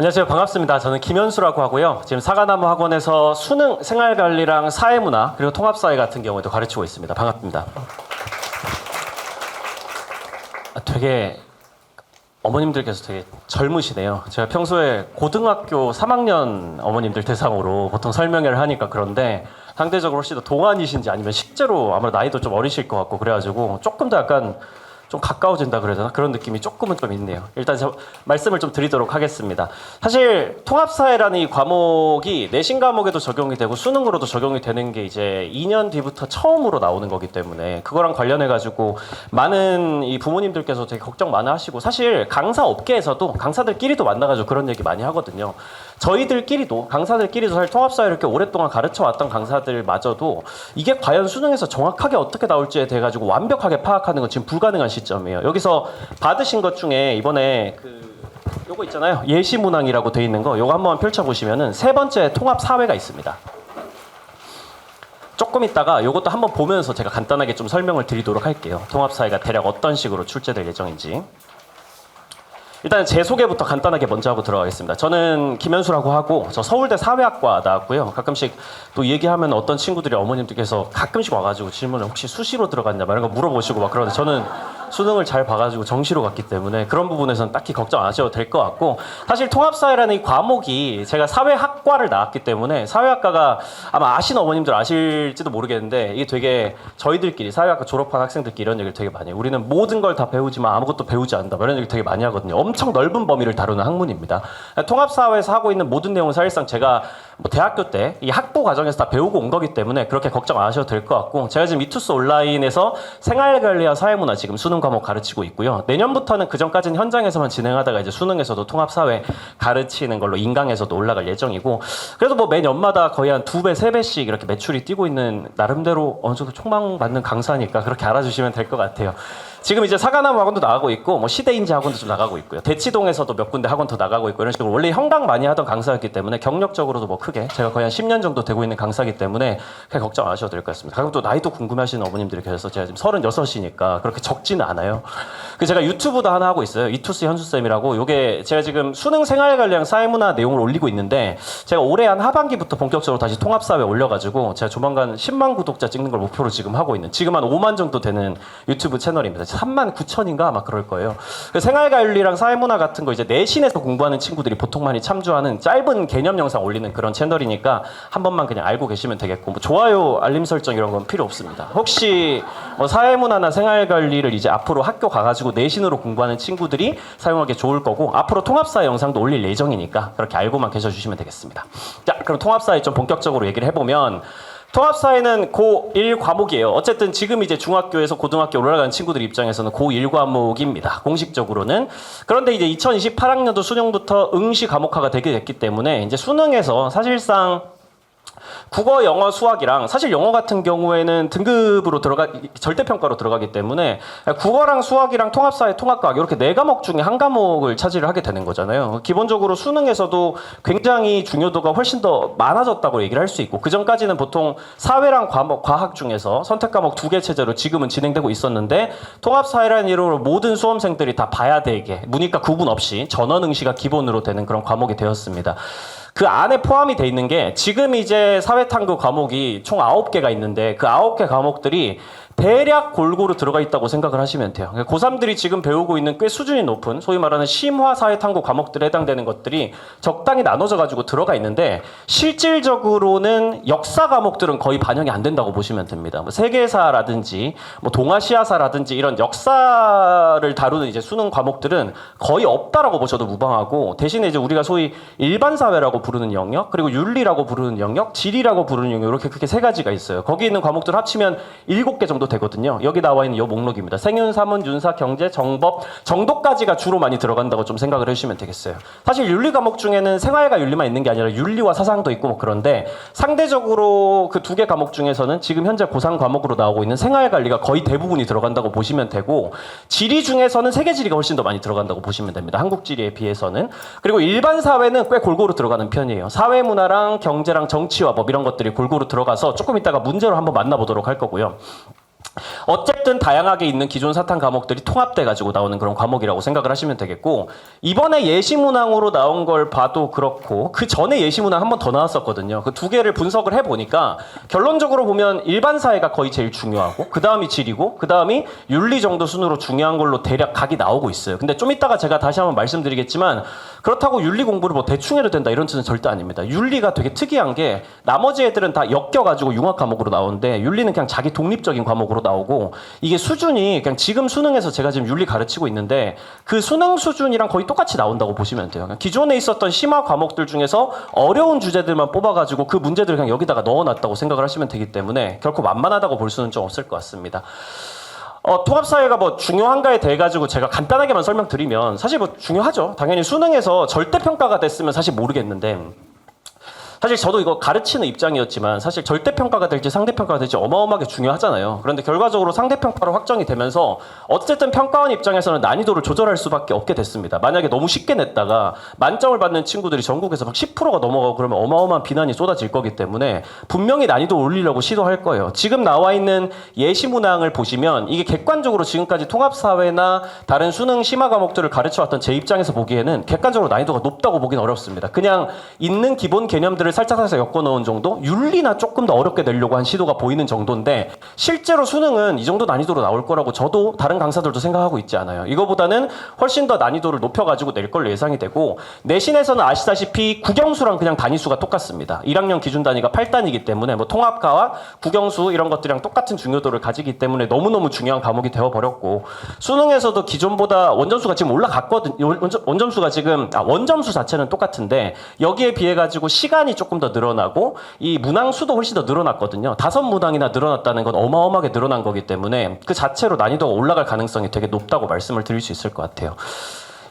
안녕하세요. 반갑습니다. 저는 김현수라고 하고요. 지금 사과나무 학원에서 수능 생활관리랑 사회문화 그리고 통합사회 같은 경우에도 가르치고 있습니다. 반갑습니다. 아, 되게 어머님들께서 되게 젊으시네요. 제가 평소에 고등학교 3학년 어머님들 대상으로 보통 설명회를 하니까 그런데 상대적으로 훨씬 더 동안이신지 아니면 실제로 아무래도 나이도 좀 어리실 것 같고 그래가지고 조금 더 약간 좀 가까워진다 그래야 되나 그런 느낌이 조금은 좀 있네요. 일단 저 말씀을 좀 드리도록 하겠습니다. 사실 통합사회라는 이 과목이 내신 과목에도 적용이 되고 수능으로도 적용이 되는 게 이제 2년 뒤부터 처음으로 나오는 거기 때문에 그거랑 관련해 가지고 많은 이 부모님들께서 되게 걱정 많이 하시고 사실 강사 업계에서도 강사들끼리도 만나가지고 그런 얘기 많이 하거든요. 저희들끼리도 강사들끼리도 사실 통합사회 이렇게 오랫동안 가르쳐 왔던 강사들마저도 이게 과연 수능에서 정확하게 어떻게 나올지에 대해 가지고 완벽하게 파악하는 건 지금 불가능한 시점이에요. 여기서 받으신 것 중에 이번에 그 요거 있잖아요. 예시 문항이라고 돼 있는 거 요거 한번 펼쳐 보시면은 세 번째 통합 사회가 있습니다. 조금 있다가 요것도 한번 보면서 제가 간단하게 좀 설명을 드리도록 할게요. 통합 사회가 대략 어떤 식으로 출제될 예정인지. 일단 제 소개부터 간단하게 먼저 하고 들어가겠습니다. 저는 김현수라고 하고 저 서울대 사회학과 나왔고요. 가끔씩 또 얘기하면 어떤 친구들이 어머님들께서 가끔씩 와가지고 질문을 혹시 수시로 들어갔냐 막 이런 거 물어보시고 막 그러는데 저는 수능을 잘 봐가지고 정시로 갔기 때문에 그런 부분에서는 딱히 걱정 안 하셔도 될 것 같고 사실 통합사회라는 이 과목이 제가 사회학과를 나왔기 때문에 사회학과가 아마 아시는 어머님들 아실지도 모르겠는데 이게 되게 저희들끼리 사회학과 졸업한 학생들끼리 이런 얘기를 되게 많이 해요. 우리는 모든 걸 다 배우지만 아무것도 배우지 않는다 뭐 이런 얘기 되게 많이 하거든요. 엄청 넓은 범위를 다루는 학문입니다. 통합사회에서 하고 있는 모든 내용은 사실상 제가 뭐 대학교 때 이 학부 과정에서 다 배우고 온 거기 때문에 그렇게 걱정 안 하셔도 될 것 같고 제가 지금 이투스 온라인에서 생활관리와 사회문화 지금 수능 과목 가르치고 있고요. 내년부터는 그 전까지는 현장에서만 진행하다가 이제 수능에서도 통합사회 가르치는 걸로 인강에서도 올라갈 예정이고 그래도 뭐 매년마다 거의 한 두 배, 세 배씩 이렇게 매출이 뛰고 있는 나름대로 어느 정도 촉망받는 강사니까 그렇게 알아주시면 될 것 같아요. 지금 이제 사과나무 학원도 나가고 있고 뭐 시대인지 학원도 좀 나가고 있고요. 대치동에서도 몇 군데 학원 더 나가고 있고 이런 식으로 원래 현강 많이 하던 강사였기 때문에 경력적으로도 뭐 크게 제가 거의 한 10년 정도 되고 있는 강사이기 때문에 그냥 걱정 안 하셔도 될 것 같습니다. 가끔 또 나이도 궁금해하시는 어머님들이 계셔서 제가 지금 36이니까 그렇게 적지는 않아요. 그 제가 유튜브도 하나 하고 있어요. 이투스 현수쌤이라고 요게 제가 지금 수능 생활관리랑 사회문화 내용을 올리고 있는데 제가 올해 한 하반기부터 본격적으로 다시 통합사회 올려가지고 제가 조만간 10만 구독자 찍는 걸 목표로 지금 하고 있는 지금 한 5만 정도 되는 유튜브 채널입니다. 3만 9천인가 아마 그럴 거예요. 그 생활관리랑 사회문화 같은 거 이제 내신에서 공부하는 친구들이 보통 많이 참조하는 짧은 개념 영상 올리는 그런 채널이니까 한 번만 그냥 알고 계시면 되겠고 뭐 좋아요, 알림 설정 이런 건 필요 없습니다. 혹시 뭐 사회문화나 생활관리를 이제 앞으로 학교 가가지고 내신으로 공부하는 친구들이 사용하기 좋을 거고 앞으로 통합사회 영상도 올릴 예정이니까 그렇게 알고만 계셔주시면 되겠습니다. 자, 그럼 통합사회 좀 본격적으로 얘기를 해보면 통합사회는 고1 과목이에요. 어쨌든 지금 이제 중학교에서 고등학교 올라가는 친구들 입장에서는 고1 과목입니다. 공식적으로는. 그런데 이제 2028학년도 수능부터 응시 과목화가 되게 됐기 때문에 이제 수능에서 사실상 국어, 영어, 수학이랑 사실 영어 같은 경우에는 등급으로 들어가 절대 평가로 들어가기 때문에 국어랑 수학이랑 통합사회, 통합과학 이렇게 네 과목 중에 한 과목을 차지를 하게 되는 거잖아요. 기본적으로 수능에서도 굉장히 중요도가 훨씬 더 많아졌다고 얘기를 할 수 있고 그 전까지는 보통 사회랑 과목, 과학 중에서 선택 과목 두 개 체제로 지금은 진행되고 있었는데 통합사회라는 이름으로 모든 수험생들이 다 봐야 되게 문이과 구분 없이 전원 응시가 기본으로 되는 그런 과목이 되었습니다. 그 안에 포함이 돼 있는 게 지금 이제 사회탐구 과목이 총 9개가 있는데 그 9개 과목들이 대략 골고루 들어가 있다고 생각을 하시면 돼요. 그러니까 고3들이 지금 배우고 있는 꽤 수준이 높은 소위 말하는 심화 사회탐구 과목들에 해당되는 것들이 적당히 나눠져 가지고 들어가 있는데 실질적으로는 역사 과목들은 거의 반영이 안 된다고 보시면 됩니다. 뭐 세계사라든지 뭐 동아시아사라든지 이런 역사를 다루는 이제 수능 과목들은 거의 없다라고 보셔도 무방하고 대신에 이제 우리가 소위 일반 사회라고 부르는 영역 그리고 윤리라고 부르는 영역, 지리라고 부르는 영역 이렇게 크게 세 가지가 있어요. 거기 있는 과목들 합치면 일곱 개 정도 되거든요. 여기 나와 있는 이 목록입니다. 생윤, 사문, 윤사, 경제, 정법 정도까지가 주로 많이 들어간다고 좀 생각을 해주시면 되겠어요. 사실 윤리 과목 중에는 생활과 윤리만 있는 게 아니라 윤리와 사상도 있고 뭐 그런데 상대적으로 그 두 개 과목 중에서는 지금 현재 고상 과목으로 나오고 있는 생활 관리가 거의 대부분이 들어간다고 보시면 되고 지리 중에서는 세계 지리가 훨씬 더 많이 들어간다고 보시면 됩니다. 한국 지리에 비해서는 그리고 일반 사회는 꽤 골고루 들어가는 편이에요. 사회 문화랑 경제랑 정치와 법 이런 것들이 골고루 들어가서 조금 이따가 문제로 한번 만나보도록 할 거고요. 어쨌든 다양하게 있는 기존 사탄 과목들이 통합돼 가지고 나오는 그런 과목이라고 생각을 하시면 되겠고 이번에 예시 문항으로 나온 걸 봐도 그렇고 그 전에 예시 문항 한 번 더 나왔었거든요. 그 두 개를 분석을 해 보니까 결론적으로 보면 일반 사회가 거의 제일 중요하고 그 다음이 지리고 그 다음이 윤리 정도 순으로 중요한 걸로 대략 각이 나오고 있어요. 근데 좀 이따가 제가 다시 한번 말씀드리겠지만 그렇다고 윤리 공부를 뭐 대충 해도 된다 이런 뜻은 절대 아닙니다. 윤리가 되게 특이한 게 나머지 애들은 다 엮여가지고 융합 과목으로 나오는데 윤리는 그냥 자기 독립적인 과목으로 나오고 이게 수준이 그냥 지금 수능에서 제가 지금 윤리 가르치고 있는데 그 수능 수준이랑 거의 똑같이 나온다고 보시면 돼요. 기존에 있었던 심화 과목들 중에서 어려운 주제들만 뽑아가지고 그 문제들을 그냥 여기다가 넣어놨다고 생각을 하시면 되기 때문에 결코 만만하다고 볼 수는 좀 없을 것 같습니다. 어, 통합사회가 뭐 중요한가에 대해 가지고 제가 간단하게만 설명드리면 사실 뭐 중요하죠. 당연히 수능에서 절대평가가 됐으면 사실 모르겠는데 사실 저도 이거 가르치는 입장이었지만 사실 절대평가가 될지 상대평가가 될지 어마어마하게 중요하잖아요. 그런데 결과적으로 상대평가로 확정이 되면서 어쨌든 평가원 입장에서는 난이도를 조절할 수밖에 없게 됐습니다. 만약에 너무 쉽게 냈다가 만점을 받는 친구들이 전국에서 막 10%가 넘어가고 그러면 어마어마한 비난이 쏟아질 거기 때문에 분명히 난이도 올리려고 시도할 거예요. 지금 나와 있는 예시 문항을 보시면 이게 객관적으로 지금까지 통합사회나 다른 수능 심화 과목들을 가르쳐왔던 제 입장에서 보기에는 객관적으로 난이도가 높다고 보긴 어렵습니다. 그냥 있는 기본 개념들을 살짝 살짝 엮어 넣은 정도, 윤리나 조금 더 어렵게 내려고 한 시도가 보이는 정도인데 실제로 수능은 이 정도 난이도로 나올 거라고 저도 다른 강사들도 생각하고 있지 않아요. 이거보다는 훨씬 더 난이도를 높여가지고 낼 걸로 예상이 되고 내신에서는 아시다시피 국영수랑 그냥 단위수가 똑같습니다. 1학년 기준 단위가 8단이기 때문에 뭐 통합과와 국영수 이런 것들이랑 똑같은 중요도를 가지기 때문에 너무너무 중요한 과목이 되어버렸고 수능에서도 기존보다 원점수가 지금 올라갔거든요. 원점, 원점수가 지금 아, 원점수 자체는 똑같은데 여기에 비해 가지고 시간이 조금 더 늘어나고 이 문항 수도 훨씬 더 늘어났거든요. 다섯 문항이나 늘어났다는 건 어마어마하게 늘어난 거기 때문에 그 자체로 난이도가 올라갈 가능성이 되게 높다고 말씀을 드릴 수 있을 것 같아요.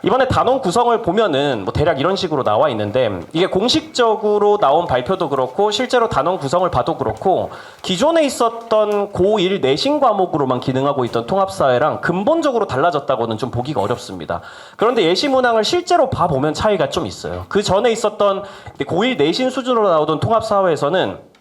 이번에 단원 구성을 보면은 뭐 대략 이런 식으로 나와 있는데 이게 공식적으로 나온 발표도 그렇고 실제로 단원 구성을 봐도 그렇고 기존에 있었던 고1 내신 과목으로만 기능하고 있던 통합사회랑 근본적으로 달라졌다고는 좀 보기가 어렵습니다. 그런데 예시 문항을 실제로 봐보면 차이가 좀 있어요. 그 전에 있었던 고1 내신 수준으로 나오던 통합사회에서는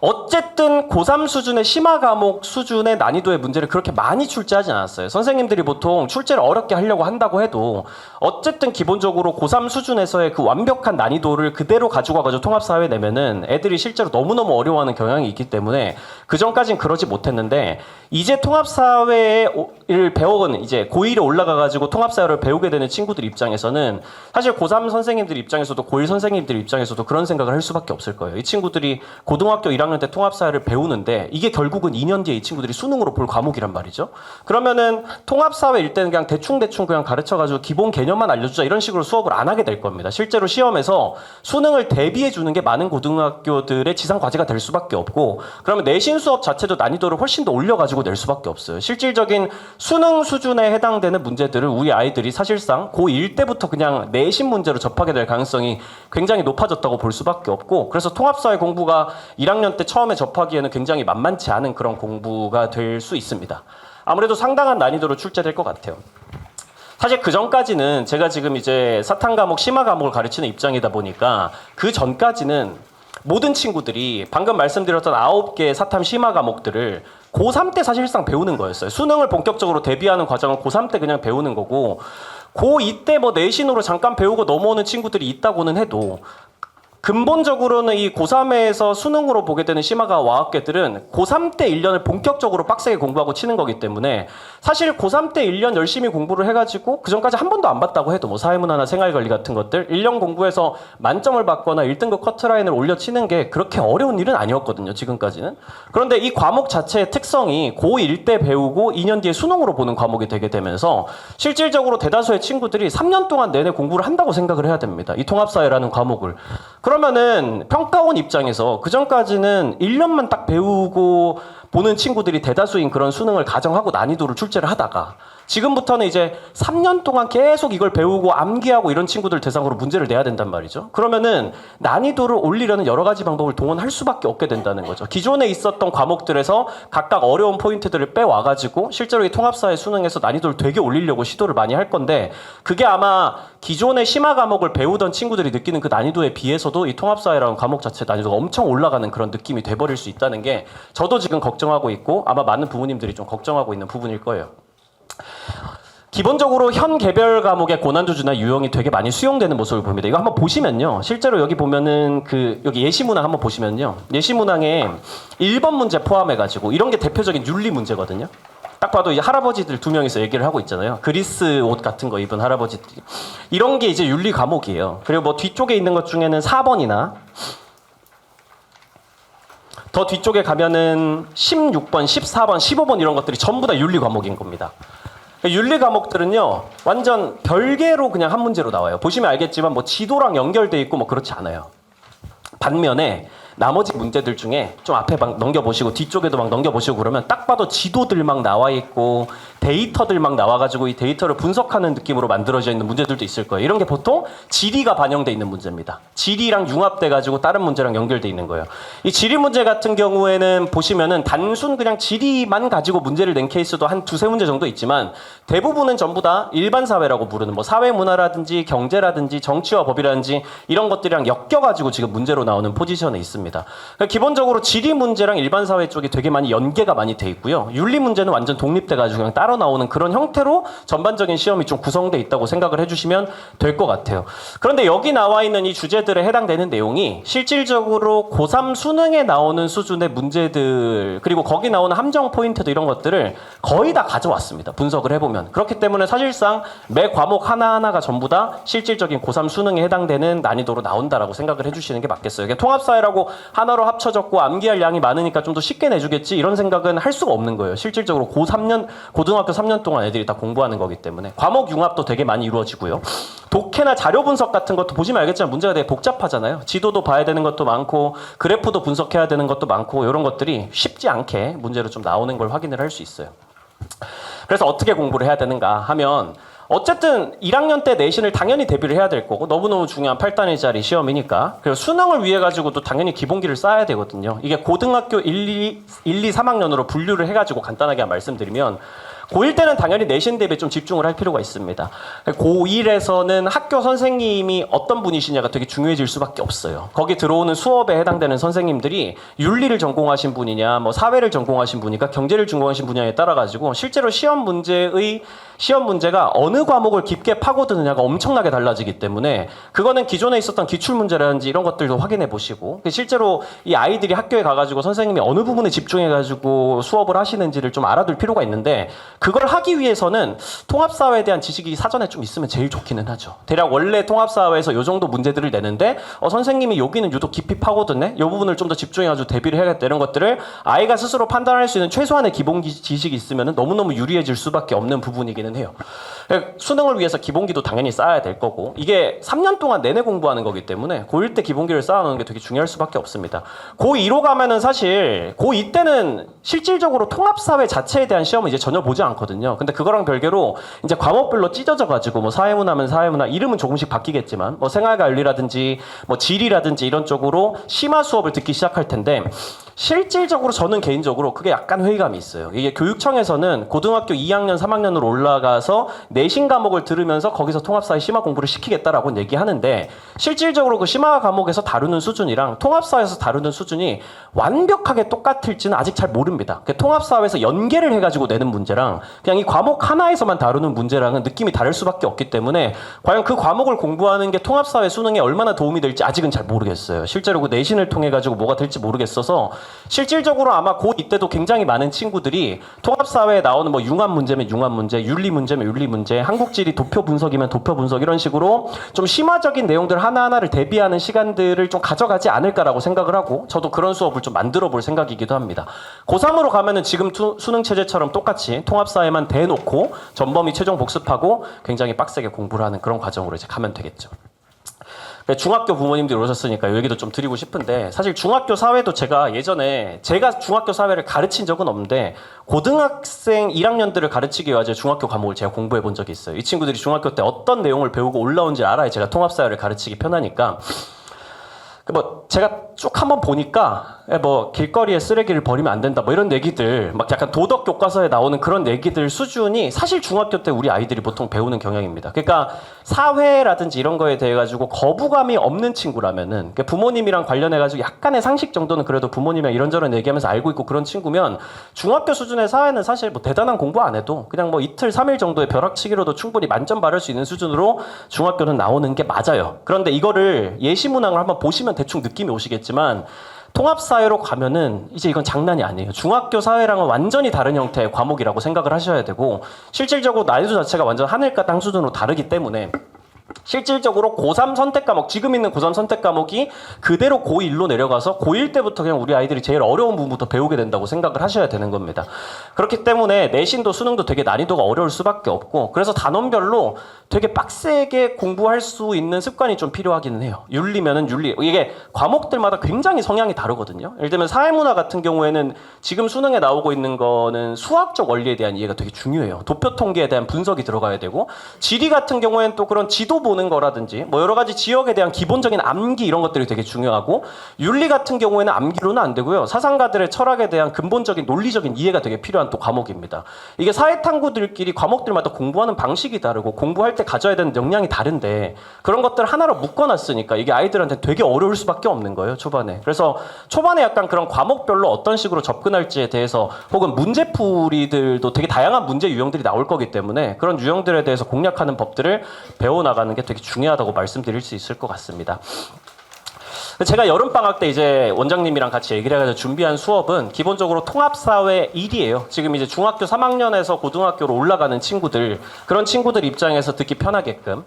어쨌든 고3 수준의 심화 과목 수준의 난이도의 문제를 그렇게 많이 출제하지 않았어요. 선생님들이 보통 출제를 어렵게 하려고 한다고 해도 어쨌든 기본적으로 고3 수준에서의 그 완벽한 난이도를 그대로 가지고 와가지고 통합사회 내면은 애들이 실제로 너무너무 어려워하는 경향이 있기 때문에 그 전까진 그러지 못했는데 이제 통합사회를 배워는 이제 고1에 올라가가지고 통합사회를 배우게 되는 친구들 입장에서는 사실 고3 선생님들 입장에서도 고1 선생님들 입장에서도 그런 생각을 할 수밖에 없을 거예요. 이 친구들이 고등학교 1학년 때 통합사회를 배우는데 이게 결국은 2년 뒤에 이 친구들이 수능으로 볼 과목이란 말이죠. 그러면은 통합사회일 때는 그냥 대충대충 그냥 가르쳐가지고 기본 개념만 알려주자 이런 식으로 수업을 안 하게 될 겁니다. 실제로 시험에서 수능을 대비해 주는 게 많은 고등학교들의 지상 과제가 될 수밖에 없고 그러면 내신 수업 자체도 난이도를 훨씬 더 올려가지고 낼 수밖에 없어요. 실질적인 수능 수준에 해당되는 문제들을 우리 아이들이 사실상 고1 때부터 그냥 내신 문제로 접하게 될 가능성이 굉장히 높아졌다고 볼 수밖에 없고 그래서 통합사회 공부가 1학년 때 처음에 접하기에는 굉장히 만만치 않은 그런 공부가 될 수 있습니다. 아무래도 상당한 난이도로 출제될 것 같아요. 사실 그 전까지는 제가 지금 이제 사탄 과목, 심화 과목을 가르치는 입장이다 보니까 그 전까지는 모든 친구들이 방금 말씀드렸던 아홉 개의 사탐 심화 과목들을 고3 때 사실상 배우는 거였어요. 수능을 본격적으로 대비하는 과정을 고3 때 그냥 배우는 거고 고2 때 뭐 내신으로 잠깐 배우고 넘어오는 친구들이 있다고는 해도 근본적으로는 이 고3에서 수능으로 보게 되는 심화가 와학계들은 고3 때 1년을 본격적으로 빡세게 공부하고 치는 거기 때문에 사실 고3 때 1년 열심히 공부를 해가지고 그 전까지 한 번도 안 봤다고 해도 뭐 사회문화나 생활관리 같은 것들 1년 공부해서 만점을 받거나 1등급 커트라인을 올려 치는 게 그렇게 어려운 일은 아니었거든요 지금까지는. 그런데 이 과목 자체의 특성이 고1 때 배우고 2년 뒤에 수능으로 보는 과목이 되게 되면서 실질적으로 대다수의 친구들이 3년 동안 내내 공부를 한다고 생각을 해야 됩니다 이 통합사회라는 과목을 그러면은 평가원 입장에서 그 전까지는 1년만 딱 배우고 보는 친구들이 대다수인 그런 수능을 가정하고 난이도를 출제를 하다가 지금부터는 이제 3년 동안 계속 이걸 배우고 암기하고 이런 친구들 대상으로 문제를 내야 된단 말이죠. 그러면은 난이도를 올리려는 여러 가지 방법을 동원할 수밖에 없게 된다는 거죠. 기존에 있었던 과목들에서 각각 어려운 포인트들을 빼와가지고 실제로 이 통합사회 수능에서 난이도를 되게 올리려고 시도를 많이 할 건데 그게 아마 기존의 심화 과목을 배우던 친구들이 느끼는 그 난이도에 비해서도 이 통합사회라는 과목 자체 난이도가 엄청 올라가는 그런 느낌이 돼버릴 수 있다는 게 저도 지금 걱정하고 있고 아마 많은 부모님들이 좀 걱정하고 있는 부분일 거예요. 기본적으로 현 개별 과목의 고난도주나 유형이 되게 많이 수용되는 모습을 봅니다. 이거 한번 보시면요. 실제로 여기 보면은 그 여기 예시문항 한번 보시면요. 예시문항에 1번 문제 포함해 가지고 이런 게 대표적인 윤리 문제거든요. 딱 봐도 이 할아버지들 두 명이서 얘기를 하고 있잖아요. 그리스 옷 같은 거 입은 할아버지들. 이런 게 이제 윤리 과목이에요. 그리고 뭐 뒤쪽에 있는 것 중에는 4번이나 더 뒤쪽에 가면은 16번, 14번, 15번 이런 것들이 전부 다 윤리 과목인 겁니다. 윤리 과목들은요 완전 별개로 그냥 한 문제로 나와요. 보시면 알겠지만 뭐 지도랑 연결돼 있고 뭐 그렇지 않아요. 반면에 나머지 문제들 중에 좀 앞에 막 넘겨보시고 뒤쪽에도 막 넘겨보시고 그러면 딱 봐도 지도들 막 나와 있고 데이터들 막 나와가지고 이 데이터를 분석하는 느낌으로 만들어져 있는 문제들도 있을 거예요. 이런 게 보통 지리가 반영돼 있는 문제입니다. 지리랑 융합돼가지고 다른 문제랑 연결돼 있는 거예요. 이 지리 문제 같은 경우에는 보시면은 단순 그냥 지리만 가지고 문제를 낸 케이스도 한 두세 문제 정도 있지만 대부분은 전부 다 일반 사회라고 부르는 뭐 사회 문화라든지 경제라든지 정치와 법이라든지 이런 것들이랑 엮여가지고 지금 문제로 나오는 포지션에 있습니다. 그러니까 기본적으로 지리 문제랑 일반 사회 쪽이 되게 많이 연계가 많이 돼 있고요. 윤리 문제는 완전 독립돼가지고 그냥 따로 나오는 그런 형태로 전반적인 시험이 좀 구성돼 있다고 생각을 해주시면 될 것 같아요. 그런데 여기 나와 있는 이 주제들에 해당되는 내용이 실질적으로 고3 수능에 나오는 수준의 문제들 그리고 거기 나오는 함정 포인트도 이런 것들을 거의 다 가져왔습니다. 분석을 해보면 그렇기 때문에 사실상 매 과목 하나하나가 전부 다 실질적인 고3 수능에 해당되는 난이도로 나온다라고 생각을 해주시는 게 맞겠어요. 통합사회라고 하나로 합쳐졌고 암기할 양이 많으니까 좀 더 쉽게 내주겠지 이런 생각은 할 수가 없는 거예요. 실질적으로 고3년 고등학교 3년 동안 애들이 다 공부하는 거기 때문에 과목 융합도 되게 많이 이루어지고요. 독해나 자료 분석 같은 것도 보시면 알겠지만 문제가 되게 복잡하잖아요. 지도도 봐야 되는 것도 많고 그래프도 분석해야 되는 것도 많고 이런 것들이 쉽지 않게 문제로 좀 나오는 걸 확인을 할 수 있어요. 그래서 어떻게 공부를 해야 되는가 하면 어쨌든 1학년 때 내신을 당연히 대비를 해야 될 거고 너무너무 중요한 8단위짜리 시험이니까 그리고 수능을 위해 가지고도 당연히 기본기를 쌓아야 되거든요. 이게 고등학교 1, 2, 1, 2, 3학년으로 분류를 해가지고 간단하게 말씀드리면 고1 때는 당연히 내신 대비에 좀 집중을 할 필요가 있습니다. 고1에서는 학교 선생님이 어떤 분이시냐가 되게 중요해질 수밖에 없어요. 거기 들어오는 수업에 해당되는 선생님들이 윤리를 전공하신 분이냐, 뭐 사회를 전공하신 분이니까 경제를 전공하신 분야에 따라 가지고 실제로 시험 문제의 시험 문제가 어느 과목을 깊게 파고드느냐가 엄청나게 달라지기 때문에 그거는 기존에 있었던 기출 문제라든지 이런 것들도 확인해 보시고 실제로 이 아이들이 학교에 가가지고 선생님이 어느 부분에 집중해 가지고 수업을 하시는지를 좀 알아둘 필요가 있는데 그걸 하기 위해서는 통합사회에 대한 지식이 사전에 좀 있으면 제일 좋기는 하죠. 대략 원래 통합사회에서 이 정도 문제들을 내는데 어, 선생님이 여기는 유독 깊이 파고드네? 이 부분을 좀 더 집중해가지고 대비를 해야겠다 이런 것들을 아이가 스스로 판단할 수 있는 최소한의 기본 기- 지식이 있으면 너무너무 유리해질 수밖에 없는 부분이기는 해요. 수능을 위해서 기본기도 당연히 쌓아야 될 거고 이게 3년 동안 내내 공부하는 거기 때문에 고1 때 기본기를 쌓아놓는 게 되게 중요할 수밖에 없습니다. 고2로 가면은 사실 고2 때는 실질적으로 통합사회 자체에 대한 시험은 이제 전혀 보지 않거든요. 근데 그거랑 별개로 이제 과목별로 찢어져 가지고 뭐 사회문화면 사회문화 이름은 조금씩 바뀌겠지만 뭐 생활관리라든지 뭐 지리라든지 이런 쪽으로 심화 수업을 듣기 시작할 텐데 실질적으로 저는 개인적으로 그게 약간 회의감이 있어요. 이게 교육청에서는 고등학교 2학년, 3학년으로 올라가서 내신 과목을 들으면서 거기서 통합사회 심화 공부를 시키겠다라고 얘기하는데 실질적으로 그 심화 과목에서 다루는 수준이랑 통합사회에서 다루는 수준이 완벽하게 똑같을지는 아직 잘 모릅니다. 그 통합사회에서 연계를 해가지고 내는 문제랑 그냥 이 과목 하나에서만 다루는 문제랑은 느낌이 다를 수밖에 없기 때문에 과연 그 과목을 공부하는 게 통합사회 수능에 얼마나 도움이 될지 아직은 잘 모르겠어요. 실제로 그 내신을 통해 가지고 뭐가 될지 모르겠어서 실질적으로 아마 고2 때도 굉장히 많은 친구들이 통합사회에 나오는 뭐 융합 문제면 융합 문제, 윤리 문제면 윤리 문제, 한국지리 도표 분석이면 도표 분석 이런 식으로 좀 심화적인 내용들 하나하나를 대비하는 시간들을 좀 가져가지 않을까라고 생각을 하고 저도 그런 수업을 좀 만들어 볼 생각이기도 합니다. 고3으로 가면은 지금 투- 수능 체제처럼 똑같이 통합사회만 대놓고 전범위 최종 복습하고 굉장히 빡세게 공부를 하는 그런 과정으로 이제 가면 되겠죠. 그 중학교 부모님들이 오셨으니까 이 얘기도 좀 드리고 싶은데 사실 중학교 사회도 제가 예전에 제가 중학교 사회를 가르친 적은 없는데 고등학생 1학년들을 가르치기 위해 중학교 과목을 제가 공부해 본 적이 있어요. 이 친구들이 중학교 때 어떤 내용을 배우고 올라온지 알아야 제가 통합 사회를 가르치기 편하니까 그뭐 제가 쭉 한번 보니까 예, 뭐 길거리에 쓰레기를 버리면 안 된다 뭐 이런 얘기들 막 약간 도덕 교과서에 나오는 그런 얘기들 수준이 사실 중학교 때 우리 아이들이 보통 배우는 경향입니다. 그러니까 사회라든지 이런 거에 대해 가지고 거부감이 없는 친구라면은 그러니까 부모님이랑 관련해 가지고 약간의 상식 정도는 그래도 부모님이랑 이런저런 얘기하면서 알고 있고 그런 친구면 중학교 수준의 사회는 사실 뭐 대단한 공부 안 해도 그냥 뭐 이틀 삼일 정도의 벼락치기로도 충분히 만점 받을 수 있는 수준으로 중학교는 나오는 게 맞아요. 그런데 이거를 예시 문항을 한번 보시면 대충 느낌이 오시겠지만 통합사회로 가면은 이제 이건 장난이 아니에요. 중학교 사회랑은 완전히 다른 형태의 과목이라고 생각을 하셔야 되고 실질적으로 난이도 자체가 완전 하늘과 땅 수준으로 다르기 때문에 실질적으로 고3 선택 과목, 지금 있는 고3 선택 과목이 그대로 고1로 내려가서 고1 때부터 그냥 우리 아이들이 제일 어려운 부분부터 배우게 된다고 생각을 하셔야 되는 겁니다. 그렇기 때문에 내신도 수능도 되게 난이도가 어려울 수밖에 없고, 그래서 단원별로 되게 빡세게 공부할 수 있는 습관이 좀 필요하기는 해요. 윤리면은 윤리. 이게 과목들마다 굉장히 성향이 다르거든요. 예를 들면 사회문화 같은 경우에는 지금 수능에 나오고 있는 거는 수학적 원리에 대한 이해가 되게 중요해요. 도표 통계에 대한 분석이 들어가야 되고, 지리 같은 경우에는 또 그런 지도 보는 거라든지, 뭐 여러 가지 지역에 대한 기본적인 암기 이런 것들이 되게 중요하고, 윤리 같은 경우에는 암기로는 안 되고요. 사상가들의 철학에 대한 근본적인 논리적인 이해가 되게 필요한 또 과목입니다. 이게 사회탐구들끼리 과목들마다 공부하는 방식이 다르고, 공부할 때 가져야 되는 역량이 다른데, 그런 것들 하나로 묶어놨으니까 이게 아이들한테 되게 어려울 수밖에 없는 거예요, 초반에. 그래서 초반에 약간 그런 과목별로 어떤 식으로 접근할지에 대해서 혹은 문제풀이들도 되게 다양한 문제 유형들이 나올 거기 때문에 그런 유형들에 대해서 공략하는 법들을 배워나가 는 게 되게 중요하다고 말씀드릴 수 있을 것 같습니다. 제가 여름방학 때 이제 원장님이랑 같이 얘기를 해가지고 준비한 수업은 기본적으로 통합사회 1이에요. 지금 이제 중학교 3학년에서 고등학교로 올라가는 친구들, 그런 친구들 입장에서 듣기 편하게끔.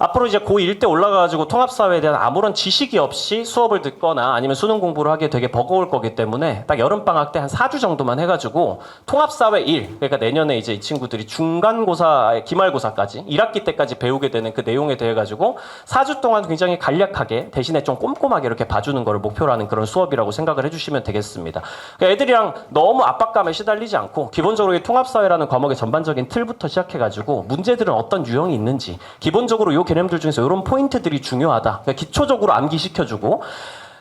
앞으로 이제 고1 때 올라가가지고 통합사회에 대한 아무런 지식이 없이 수업을 듣거나 아니면 수능 공부를 하기 되게 버거울 거기 때문에 딱 여름방학 때 한 4주 정도만 해가지고 통합사회 1, 그러니까 내년에 이제 이 친구들이 중간고사, 기말고사까지 1학기 때까지 배우게 되는 그 내용에 대해 가지고 4주 동안 굉장히 간략하게 대신에 좀 꼼꼼하게 이렇게 봐주는 거를 목표로 하는 그런 수업이라고 생각을 해주시면 되겠습니다. 그러니까 애들이랑 너무 압박감에 시달리지 않고 기본적으로 이 통합사회라는 과목의 전반적인 틀부터 시작해가지고 문제들은 어떤 유형이 있는지 기본적으로 요 개념들 중에서 이런 포인트들이 중요하다. 그러니까 기초적으로 암기시켜주고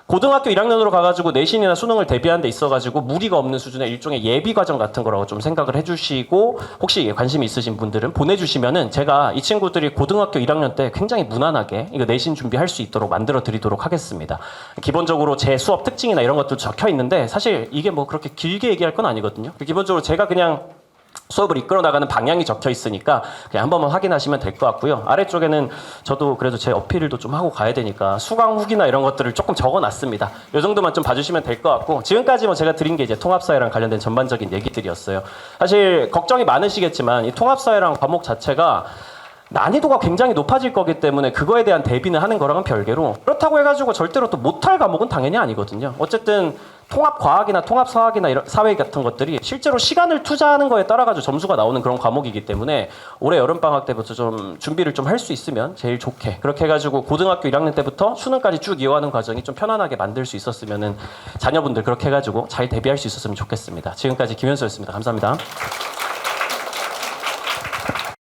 고등학교 1학년으로 가가지고 내신이나 수능을 대비하는 데 있어가지고 무리가 없는 수준의 일종의 예비 과정 같은 거라고 좀 생각을 해주시고 혹시 관심 이 있으신 분들은 보내주시면은 제가 이 친구들이 고등학교 1학년 때 굉장히 무난하게 이거 내신 준비할 수 있도록 만들어 드리도록 하겠습니다. 기본적으로 제 수업 특징이나 이런 것들 적혀 있는데 사실 이게 뭐 그렇게 길게 얘기할 건 아니거든요. 기본적으로 제가 그냥 수업을 이끌어 나가는 방향이 적혀 있으니까 그냥 한 번만 확인하시면 될 것 같고요. 아래쪽에는 저도 그래도 제 어필도 좀 하고 가야 되니까 수강 후기나 이런 것들을 조금 적어 놨습니다. 이 정도만 좀 봐주시면 될 것 같고 지금까지 뭐 제가 드린 게 이제 통합사회랑 관련된 전반적인 얘기들이었어요. 사실 걱정이 많으시겠지만 이 통합사회랑 과목 자체가 난이도가 굉장히 높아질 거기 때문에 그거에 대한 대비는 하는 거랑은 별개로 그렇다고 해가지고 절대로 또 못할 과목은 당연히 아니거든요. 어쨌든 통합 과학이나 통합 사학이나 이런 사회 같은 것들이 실제로 시간을 투자하는 거에 따라 가지고 점수가 나오는 그런 과목이기 때문에 올해 여름 방학 때부터 좀 준비를 좀 할 수 있으면 제일 좋게 그렇게 해가지고 고등학교 1학년 때부터 수능까지 쭉 이어가는 과정이 좀 편안하게 만들 수 있었으면은 자녀분들 그렇게 해가지고 잘 대비할 수 있었으면 좋겠습니다. 지금까지 김현수였습니다. 감사합니다.